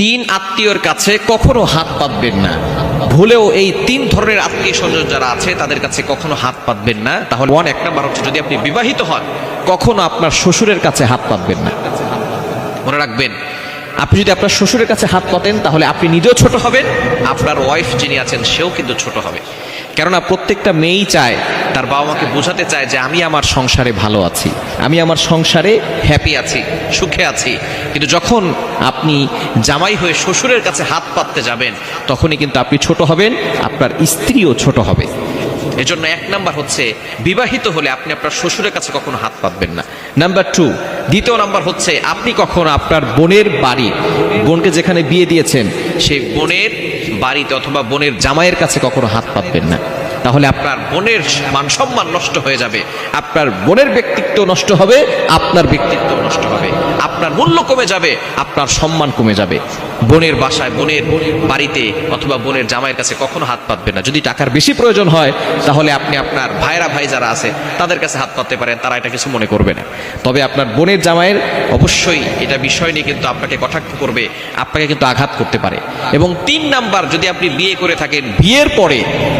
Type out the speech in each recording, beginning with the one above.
তিন আত্মীয়র কাছে কখনো হাত পাতবেন না। ভুলেও এই তিন ধরনের আত্মীয় স্বজন যারা আছে, তাদের কাছে কখনো হাত পাতবেন না। তাহলে ওয়ান এক নাম্বার হচ্ছে যদি আপনি বিবাহিত হন, কখনো আপনার শ্বশুরের কাছে হাত পাতবেন না। মনে রাখবেন, আপনি যদি আপনার শ্বশুরের কাছে হাত পাতেন, তাহলে আপনি নিজেও ছোট হবেন, আপনার ওয়াইফ যিনি আছেন, সেও কিন্তু ছোট হবে। কেননা প্রত্যেকটা মেয়েই চায় তার বাবা মাকে বোঝাতে চায় যে আমি আমার সংসারে ভালো আছি, আমি আমার সংসারে হ্যাপি আছি, সুখে আছি। কিন্তু যখন আপনি জামাই হয়ে শ্বশুরের কাছে হাত পাততে যাবেন, তখনই কিন্তু আপনি ছোট হবেন, আপনার স্ত্রীও ছোট হবে। এজন্য এক নাম্বার হচ্ছে, বিবাহিত হলে আপনি আপনার শ্বশুরের কাছে কখনো হাত পাতবেন না। নাম্বার টু দ্বিতীয় নাম্বার হচ্ছে, আপনি কখনো আপনার বোনের বাড়ি, বোনকে যেখানে বিয়ে দিয়েছেন সেই বোনের বাড়িতে অথবা বোনের জামাইয়ের কাছে কখনো হাত পাতবেন না। তাহলে আপনার বোনের মান সম্মান নষ্ট হয়ে যাবে, আপনার বোনের ব্যক্তিত্ব নষ্ট হবে, আপনার ব্যক্তিত্ব নষ্ট হবে, আপনার মূল্য কমে যাবে, আপনার সম্মান কমে যাবে। বোনের বাসায়, বোনের বাড়িতে অথবা বোনের জামাইয়ের কাছে কখনো হাত পাতবে না। যদি টাকার বেশি প্রয়োজন হয়, তাহলে আপনি আপনার ভাইরা ভাই যারা আছে, তাদের কাছে হাত পাততে পারেন, তারা এটা কিছু মনে করবে না। তবে আপনার বোনের, জামাইয়ের অবশ্যই এটা বিষয় নিয়ে কিন্তু আপনাকে কটাক্ষ করবে, আপনাকে কিন্তু আঘাত করতে পারে। এবং তিন নাম্বার, যদি আপনি বিয়ে করে থাকেন, বিয়ের পরে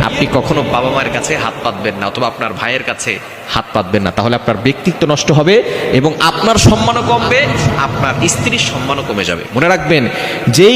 আপনি কখনো বাবা মায়ের কাছে হাত পাতবেন না অথবা আপনার ভাইয়ের কাছে হাত পাতবেন না। তাহলে আপনার ব্যক্তিত্ব নষ্ট হবে এবং আপনার সম্মানও কমবে, আপনার স্ত্রীর সম্মানও কমে যাবে। মনে রাখবেন, যেই